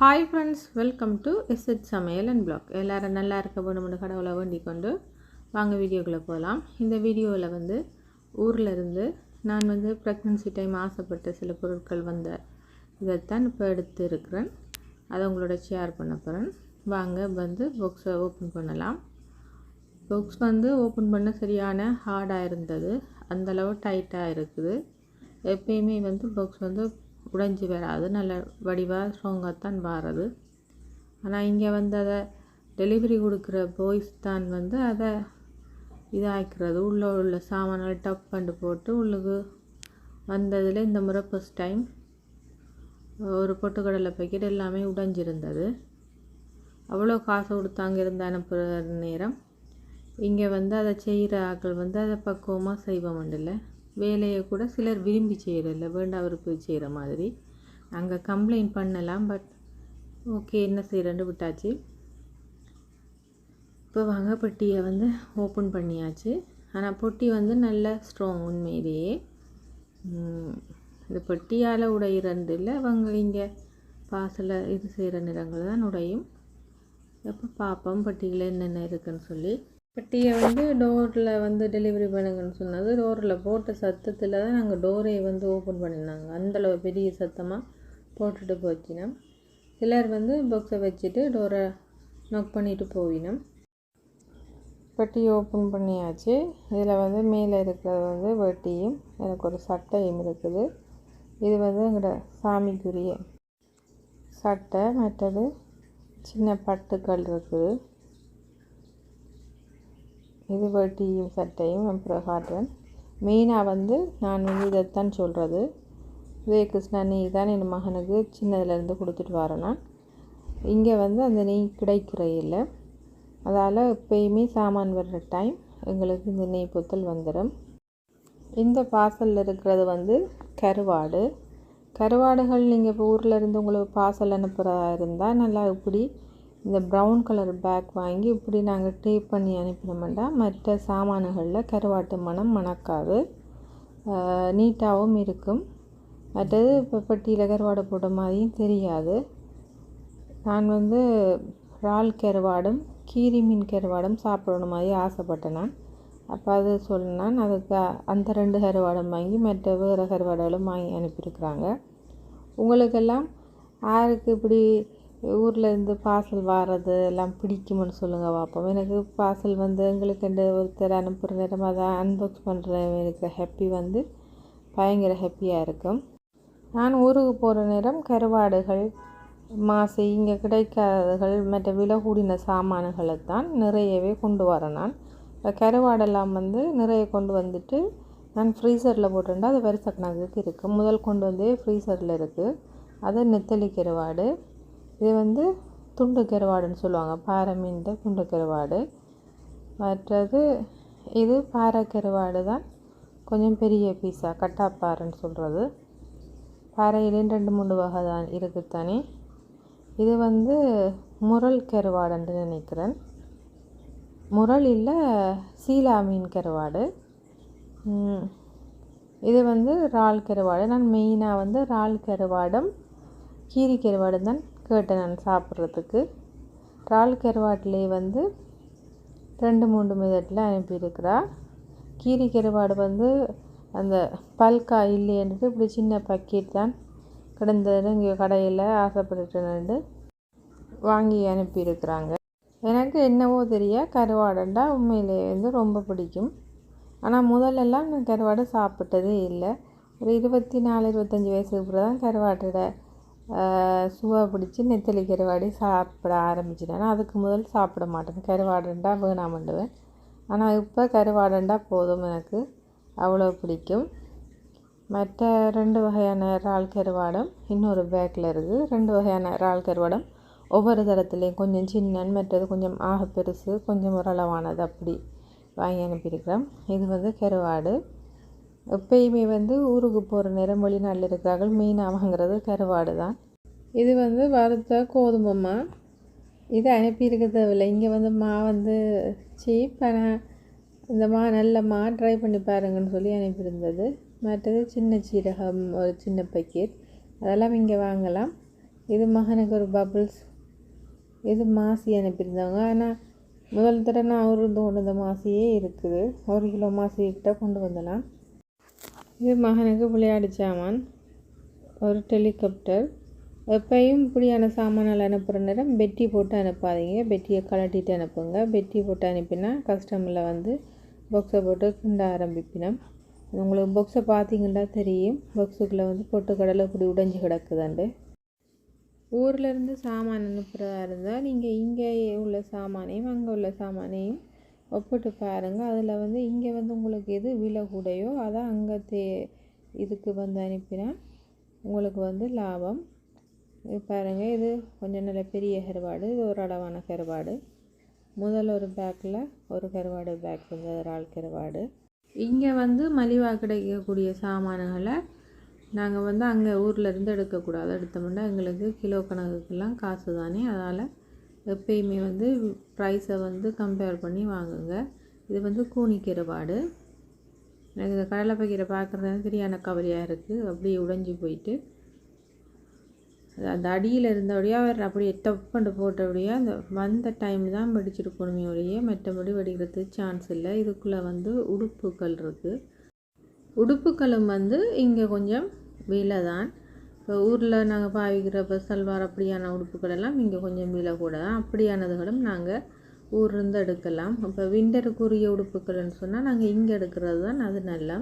Hi friends welcome to SH Samayal and vlog எல்லோரும் நல்லா இருக்க வேணும்னு கடவுளை வேண்டிக் கொண்டு வாங்க வீடியோக்குள்ளே போகலாம் இந்த வீடியோவில் வந்து ஊரில் இருந்து நான் வந்து ப்ரெக்னன்சி டைம் ஆசைப்பட்ட சில பொருட்கள் வந்த இதைத்தான் இப்போ எடுத்து இருக்கிறேன் அதை உங்களோட ஷேர் பண்ண போகிறேன் வாங்க வந்து பாக்ஸை ஓப்பன் பண்ணலாம். பாக்ஸ் வந்து ஓப்பன் பண்ண சரியான ஹார்டாக இருந்தது. அந்தளவு டைட்டாக இருக்குது. எப்பயுமே வந்து பாக்ஸ் வந்து உடைஞ்சி வராது. நல்ல வடிவாக ஸ்ட்ராங்காகத்தான் வாரது. ஆனால் இங்கே வந்து அதை டெலிவரி கொடுக்குற பாய்ஸ் தான் வந்து அதை இதாக்கிறது. உள்ளே உள்ள சாமான்கள் டப் பண்ணி போட்டு உள்ளுக்கு வந்ததில் இந்த முறை ஃபஸ்ட் டைம் ஒரு பொட்டுக்கடலை பேக்கெட் எல்லாமே உடைஞ்சிருந்தது. அவ்வளோ காசு கொடுத்தாங்க இருந்த அனுப்புகிற நேரம். இங்கே வந்து அதை செய்கிற ஆட்கள் வந்து அதை பக்குவமாக செய்வோம் இல்லை வேலையை கூட சிலர் விரும்பி செய்கிறதில்ல வேண்டாம் விருப்பி செய்கிற மாதிரி. அங்கே கம்ப்ளைண்ட் பண்ணலாம் பட் ஓகே என்ன செய்கிறேன்னு விட்டாச்சு. இப்போ வாங்க பெட்டியை வந்து ஓப்பன் பண்ணியாச்சு. ஆனால் பொட்டி வந்து நல்ல ஸ்ட்ராங் உண்மையிலேயே. இந்த பெட்டியால் உடையிறது இல்லை அவங்க இங்கே பாசலை இது செய்கிற நிறங்கள் தான் உடையும். எப்போ பார்ப்போம் பட்டியில் என்னென்ன இருக்குதுன்னு சொல்லி. பெட்டியை வந்து டோரில் வந்து டெலிவரி பண்ணுங்கன்னு சொன்னது டோரில் போட்ட சத்தத்தில் தான் நாங்கள் டோரை வந்து ஓப்பன் பண்ணினாங்க. அந்தளவு பெரிய சத்தமாக போட்டுட்டு போச்சினோம். சிலர் வந்து பாக்ஸை வச்சுட்டு டோரை நோக் பண்ணிட்டு போயினோம். பெட்டி ஓப்பன் பண்ணியாச்சு. இதில் வந்து மேலே இருக்கிறது வந்து வெட்டியும் எனக்கு ஒரு சட்டையும் இருக்குது. இது வந்து எங்களோட சாமிக்குரிய சட்டை. மற்றது சின்ன பட்டுக்கள் இருக்குது. இது வேட்டியும் சட்டையும் அப்புறம் காட்டுறேன் மெயினாக வந்து நான் வந்து இதைத்தான் சொல்கிறது இதே கிருஷ்ணா நெய் தான் என் மகனுக்கு சின்னதுலேருந்து கொடுத்துட்டு வரேனா இங்கே வந்து அந்த நெய் கிடைக்கிற இல்லை அதால் எப்பயுமே சாமான் வர்ற டைம் எங்களுக்கு இந்த நெய் பொத்தல் வந்துடும். இந்த பார்சலில் இருக்கிறது வந்து கருவாடு. கருவாடுகள் நீங்கள் இப்போ ஊரில் இருந்து உங்களுக்கு பார்சல் அனுப்புகிறதா இருந்தால் நல்லா இப்படி இந்த ப்ரௌன் கலர் பேக் வாங்கி இப்படி நாங்கள் டேப் பண்ணி அனுப்பினோம்னா மற்ற சாமான்களில் கருவாட்டு மனம் மணக்காது நீட்டாகவும் இருக்கும். மற்றது இப்போ பெட்டியில் கருவாடை போட்ட மாதிரியும் தெரியாது. நான் வந்து இறால் கருவாடும் கீரி மீன் கருவாடும் சாப்பிடணும் மாதிரி ஆசைப்பட்டேன் நான். அப்போ அது சொன்னான் அதுக்கு அந்த ரெண்டு கருவாடும் வாங்கி மற்ற வேறு கருவாடுகளும் வாங்கி அனுப்பியிருக்கிறாங்க. உங்களுக்கெல்லாம் யாருக்கு இப்படி ஊரில் இருந்து பார்சல் வாரது எல்லாம் பிடிக்கும்னு சொல்லுங்கள் பார்ப்போம் எனக்கு பார்சல் வந்து எங்களுக்கு இந்த ஒருத்தர் அனுப்புகிற நேரம் அதை அன்பாக்ஸ் பண்ணுற எனக்கு ஹாப்பி வந்து பயங்கர ஹாப்பியாக இருக்கும். நான் ஊருக்கு போகிற நேரம் கருவாடுகள் மாசு இங்கே கிடைக்காதகள் மற்ற விலை கூடின சாமான்களை தான் நிறையவே கொண்டு வரேன் நான். இப்போ கருவாடெல்லாம் வந்து நிறைய கொண்டு வந்துட்டு நான் ஃப்ரீசரில் போட்டுருந்தா அது வருஷ கணக்குக்கு இருக்குது முதல் கொண்டு வந்து ஃப்ரீசரில் இருக்குது அது நெத்தலி கருவாடு. இது வந்து துண்டு கருவாடுன்னு சொல்லுவாங்க. பாறை மீன் துண்டு கருவாடு மற்றது இது பாறை கருவாடு தான் கொஞ்சம் பெரிய பீஸாக கட்டாப்பாறைன்னு சொல்கிறது பாறையிலேயும் ரெண்டு மூணு வகை தான் இருக்குது தானே. இது வந்து முரல் கருவாடுன்னு நினைக்கிறேன். முரல் இல்லை சீலா மீன் கருவாடு. இது வந்து இறால் கருவாடு. நான் மெயினாக வந்து இறால் கருவாடும் கீரி கருவாடும் தான் கேட்டேன் நான் சாப்பிட்றதுக்கு. இறால் கருவாட்டிலே வந்து ரெண்டு மூன்று மிதட்டில் அனுப்பியிருக்கிறா கீரி கருவாடு வந்து அந்த பல்கா இல்லைன்ட்டு இப்படி சின்ன பக்கெட் தான் கிடந்தது இங்கே கடையில் ஆசைப்பட்டுட்டு வாங்கி அனுப்பியிருக்கிறாங்க. எனக்கு என்னவோ தெரிய கருவாடுண்டா உண்மையிலே வந்து ரொம்ப பிடிக்கும். ஆனால் முதல்லலாம் நான் கருவாடு சாப்பிட்டதே இல்லை. ஒரு இருபத்தி நாலு இருபத்தஞ்சி வயசுக்கு அப்புறம் தான் கருவாட்டோட சுவை பிடிச்சி நெத்தலி கருவாடி சாப்பிட ஆரம்பிச்சிட்டேன். அதுக்கு முதல் சாப்பிட மாட்டேன். கருவாடுண்டா வேணாமண்டுவேன் ஆனால் இப்போ கருவாடுண்டா போதும் எனக்கு. அவ்வளோ பிடிக்கும். மற்ற ரெண்டு வகையான இறால் கருவாடம் இன்னொரு பேக்கில் இருக்குது. ரெண்டு வகையான இறால் கருவாடம் ஒவ்வொரு தரத்துலேயும் கொஞ்சம் சின்னன் மற்றது கொஞ்சம் ஆக பெருசு கொஞ்சம் ஓரளவானது அப்படி வாங்கி அனுப்பியிருக்கிறேன். இது வந்து கருவாடு. எப்பயுமே வந்து ஊருக்கு போகிற நேரம் வெளிநாட்டில் இருக்கிறார்கள். மெயினாக வாங்குறது கருவாடு தான் இது வந்து வறுத்த கோதுமை மா இது அனுப்பியிருக்க தேவையில்லை இங்கே வந்து மா வந்து சீப் ஆனால் இந்த மா நல்ல மா ட்ரை பண்ணி பாருங்கன்னு சொல்லி அனுப்பியிருந்தது. மற்றது சின்ன சீரகம் ஒரு சின்ன பக்கெட் அதெல்லாம் இங்கே வாங்கலாம். இது மகனுக்கு ஒரு பபுள்ஸ் இது மாசி அனுப்பியிருந்தாங்க. ஆனால் முதல் தடவை நான் ஒரு கொண்டு வந்த மாசியே இருக்குது. ஒரு கிலோ மாசி கிட்ட கொண்டு வந்தலாம் இது மகனுக்கு விளையாடு சாமான் ஒரு டெலிகாப்டர் எப்பயும் இப்படியான சாமான்கள் அனுப்புகிற நேரம் பெட்டி போட்டு அனுப்பாதீங்க. பெட்டியை கலட்டிட்டு அனுப்புங்க. பெட்டி போட்டு அனுப்பினா கஸ்டமரில் வந்து பாக்ஸை போட்டு கிண்ட ஆரம்பிப்பினோம். உங்களுக்கு பாக்ஸை பார்த்தீங்கன்னா தெரியும். பாக்ஸுக்குள்ளே வந்து பொட்டு கடலை இப்படி உடைஞ்சு கிடக்குதாண்டு. ஊர்லேருந்து சாமான் அனுப்புகிறதா இருந்தால் நீங்கள் இங்கே உள்ள சாமானையும் அங்கே உள்ள சாமானையும் ஒப்பிட்டு பாருங்கள் அதில் வந்து இங்கே வந்து உங்களுக்கு எது விலை கூடையோ அதை அங்கே தே இதுக்கு வந்து அனுப்பினா உங்களுக்கு வந்து லாபம். இது பாருங்கள் இது கொஞ்சம் நல்ல பெரிய கருவாடு. இது ஒரு அளவான கருவாடு. முதல் ஒரு பேக்கில் ஒரு கருவாடு பேக் வந்து ஒரு ஆள் கருவாடு. இங்கே வந்து மலிவாக கிடைக்கக்கூடிய சாமான்களை நாங்கள் வந்து அங்கே ஊரில் இருந்து எடுக்கக்கூடாது. எடுத்தோம்னா எங்களுக்கு கிலோ கணக்குக்கெல்லாம் காசு தானே. அதனால் எப்பயுமே வந்து ப்ரைஸை வந்து கம்பேர் பண்ணி வாங்குங்க. இது வந்து கூனி கருவாடு எனக்கு இந்த கடலை பக்கீரை பார்க்குறது சரியான கவலையாக இருக்குது அப்படியே உடைஞ்சி போயிட்டு. அந்த அடியில் இருந்தபடியாக அவர் அப்படியே டப்பண்டு போட்டபடியாக அந்த வந்த டைம் தான் வெடிச்சிருக்கணுமே ஒழிய மற்றபடி வெடிக்கிறதுக்கு சான்ஸ் இல்லை. இதுக்குள்ளே வந்து உடுப்புக்கள் இருக்குது உடுப்புக்களும் வந்து இங்கே கொஞ்சம் விலை தான் ஊரில் நாங்கள் பாவிக்கிற இப்போ சல்வார் அப்படியான உடுப்புகளெல்லாம் இங்கே கொஞ்சம் விலை கூட. தான் அப்படியானதுகளும் நாங்கள் ஊர்லேருந்து எடுக்கலாம். இப்போ விண்டருக்குரிய உடுப்புகள்னு சொன்னால் நாங்கள் இங்கே எடுக்கிறது தான் அது நல்லா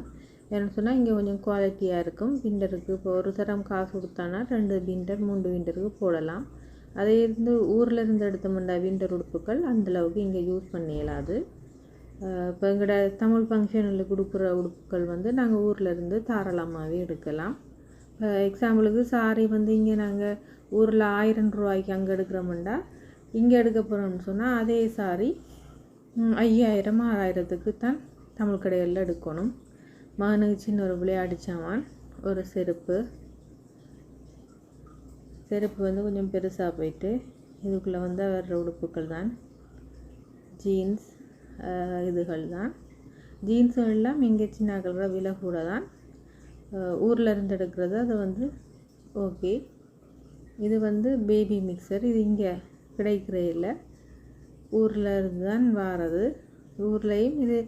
ஏன்னு சொன்னால் இங்கே கொஞ்சம் குவாலிட்டியாக இருக்கும். விண்டருக்கு இப்போ ஒரு தரம் காசு கொடுத்தானா ரெண்டு விண்டர் மூன்று விண்டருக்கு போடலாம். அதே இருந்து ஊரில் இருந்து எடுத்தோம்னா விண்டர் உடுப்புகள் அந்தளவுக்கு இங்கே யூஸ் பண்ண இயலாது. இப்போ எங்களோட தமிழ் ஃபங்க்ஷனில் கொடுக்குற உடுப்புகள் வந்து நாங்கள் ஊரில் இருந்து தாராளமாகவே எடுக்கலாம். இப்போ எக்ஸாம்பிளுக்கு சாரி வந்து இங்கே நாங்கள் ஊரில் ஆயிரம் ரூபாய்க்கு அங்கே எடுக்கிறோம்டா இங்கே எடுக்க போகிறோம்னு சொன்னால் அதே சாரி ஐயாயிரம் ஆறாயிரத்துக்கு தான் தமிழ் கடைகளில் எடுக்கணும். மகனுக்கு சின்ன ஒரு விளையாடிச்சாவான் ஒரு செருப்பு. செருப்பு வந்து கொஞ்சம் பெருசாக போயிட்டு இதுக்குள்ளே வந்து வர்ற உடுப்புகள் தான். ஜீன்ஸ் இதுகள் தான். ஜீன்ஸுகள்லாம் இங்கே சின்ன கலர விலை கூட தான். ஊரில் இருந்து எடுக்கிறது அது வந்து ஓகே இது வந்து பேபி மிக்சர் இது இங்கே கிடைக்கிற இல்லை. ஊரில் இருந்து தான் வாரது. ஊர்லேயும் இது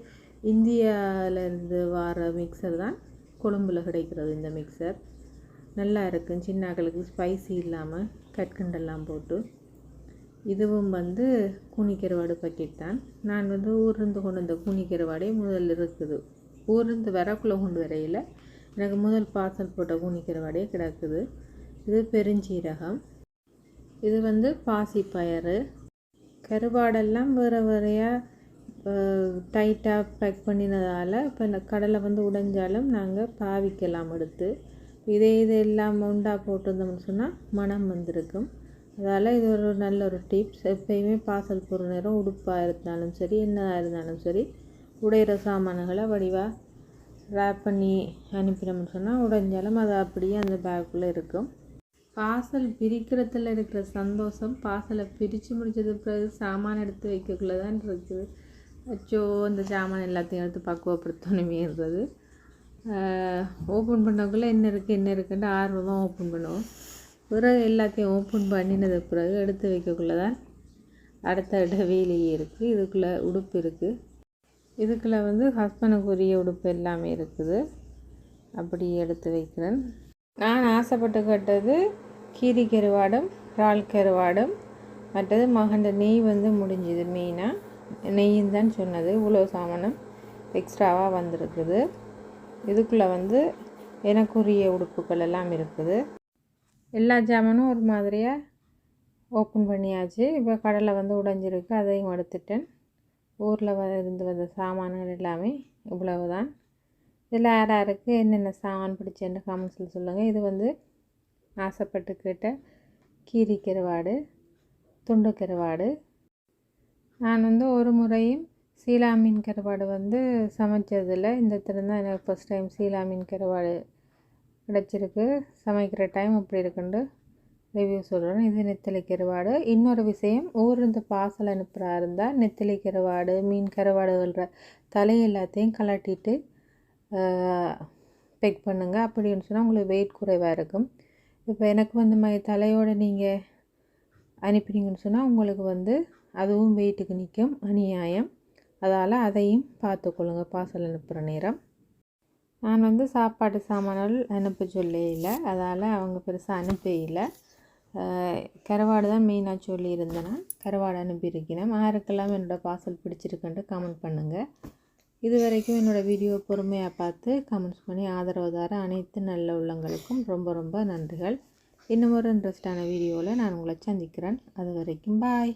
இந்தியாவிலேருந்து வார மிக்சர் தான் கொழும்பில் கிடைக்கிறது இந்த மிக்சர் நல்லா இருக்கும். சின்னாக்களுக்கு ஸ்பைசி இல்லாமல் கற்கண்டெல்லாம் போட்டு. இதுவும் வந்து கூனிக்கருவாடு பக்கெட் தான். நான் வந்து ஊர்லேருந்து கொண்டு வந்த கூனிக்கருவாடே முதல் இருக்குது. ஊர்லேருந்து வரக்குள்ளே கொண்டு வரையில் எனக்கு முதல் பார்சல் போட்ட கூனிக்கருவாடே கிடக்குது. இது பெருஞ்சீரகம். இது வந்து பாசிப்பயறு. கருவாடெல்லாம் வேறு வேறையாக டைட்டாக பேக் பண்ணினதால் இப்போ இந்த கடலை வந்து உடைஞ்சாலும் நாங்கள் பாவிக்கலாம் எடுத்து. இதே இது எல்லாம் உண்டா போட்டிருந்தோம்னு சொன்னால் மனம் வந்திருக்கும். அதால் இது ஒரு நல்ல ஒரு டிப்ஸ் எப்பயுமே பாசல் போடுற நேரம் உடுப்பாக இருந்தாலும் சரி என்னதாக இருந்தாலும் சரி உடையிற சாமான்களை வடிவாக ரேப் பண்ணி அனுப்பினோம்னு சொன்னால் உடஞ்சாலும் அது அப்படியே அந்த பேக்குள்ளே இருக்கும். பார்சல் பிரிக்கிறதுல இருக்கிற சந்தோஷம் பார்சலை பிரித்து முடிச்சது பிறகு சாமான் எடுத்து வைக்கக்குள்ளே தான் இருக்குது. அச்சோ அந்த சாமான் எல்லாத்தையும் எடுத்து பக்குவப்படுத்தணுமேன்றது ஓப்பன் பண்ணக்குள்ளே என்ன இருக்குது என்ன இருக்குன்ட்டு ஆர்வமாக ஓப்பன் பண்ணுவோம். பிறகு எல்லாத்தையும் ஓப்பன் பண்ணினது பிறகு எடுத்து வைக்கக்குள்ளே தான் அடுத்த வேலையே இருக்குது இதுக்குள்ளே உடுப்பு இருக்குது இதுக்குள்ளே வந்து ஹஸ்பண்டுக்குரிய உடுப்பு எல்லாமே இருக்குது. அப்படி எடுத்து வைக்கிறேன். நான் ஆசைப்பட்டு கட்டது கீரி கருவாடும் இறால் கருவாடும். மற்றது மகண்ட நெய் வந்து முடிஞ்சுது மெயினாக நெய்ன்னு தான் சொன்னது. இவ்வளோ சாமானம் எக்ஸ்ட்ராவாக வந்திருக்குது. இதுக்குள்ளே வந்து எனக்குரிய உடுப்புகள் எல்லாம் இருக்குது. எல்லா ஜாமானும் ஒரு மாதிரியாக ஓப்பன் பண்ணியாச்சு. இப்போ கடலை வந்து உடைஞ்சிருக்கு. அதையும் எடுத்துட்டேன். ஊரில் வ இருந்து வந்த சாமான்கள் எல்லாமே இவ்வளவு தான் இதில் யார் யாருக்கு என்னென்ன சாமான் பிடிச்சேன்னு காமெண்ட்ஸில் சொல்லுங்கள் இது வந்து ஆசைப்பட்டு கேட்ட கீரி கருவாடு துண்டு கருவாடு. நான் வந்து ஒரு முறையும் சீலா மீன் கருவாடு வந்து சமைச்சதில்ல. இந்த திறந்தான் எனக்கு ஃபஸ்ட் டைம் சீலா மீன் கருவாடு கிடச்சிருக்கு. சமைக்கிற டைம் அப்படி இருக்குண்டு. ரிவ்யூ சொல்கிறேன் இது நெத்திலி கருவாடு இன்னொரு விஷயம் ஊர்லேருந்து பார்சல் அனுப்புகிறா இருந்தால் நெத்திலி கருவாடு மீன் கருவாடுகள்ற தலை எல்லாத்தையும் கலட்டிட்டு பெக் பண்ணுங்கள் அப்படின்னு சொன்னால் உங்களுக்கு வெயிட் குறைவாக இருக்கும். இப்போ எனக்கு வந்து ம தலையோடு நீங்கள் அனுப்பினீங்கன்னு சொன்னால் உங்களுக்கு வந்து அதுவும் வெயிட்டுக்கு நிற்கும் அநியாயம். அதால் அதையும் பார்த்துக்கொள்ளுங்கள் பார்சல் அனுப்புகிற நேரம். நான் வந்து சாப்பாடு சாமான்கள் அனுப்ப சொல்லையில் இல்லை அதால் அவங்க பெருசாக அனுப்பவே இல்லை. கரவாடு தான் மெயினாக சொல்லியிருந்தேன்னா கரவாடு அனுப்பியிருக்கிறேன். யாருக்கெல்லாம் என்னோடய பார்சல் பிடிச்சிருக்குன்ட்டு கமெண்ட் பண்ணுங்கள் இது வரைக்கும் என்னோடய வீடியோ பொறுமையாக பார்த்து கமெண்ட்ஸ் பண்ணி ஆதரவு தர அனைத்து நல்ல உள்ளங்களுக்கும் ரொம்ப ரொம்ப நன்றிகள். இன்னும் ஒரு இன்ட்ரெஸ்டான வீடியோவில் நான் உங்களை சந்திக்கிறேன். அது வரைக்கும் பாய்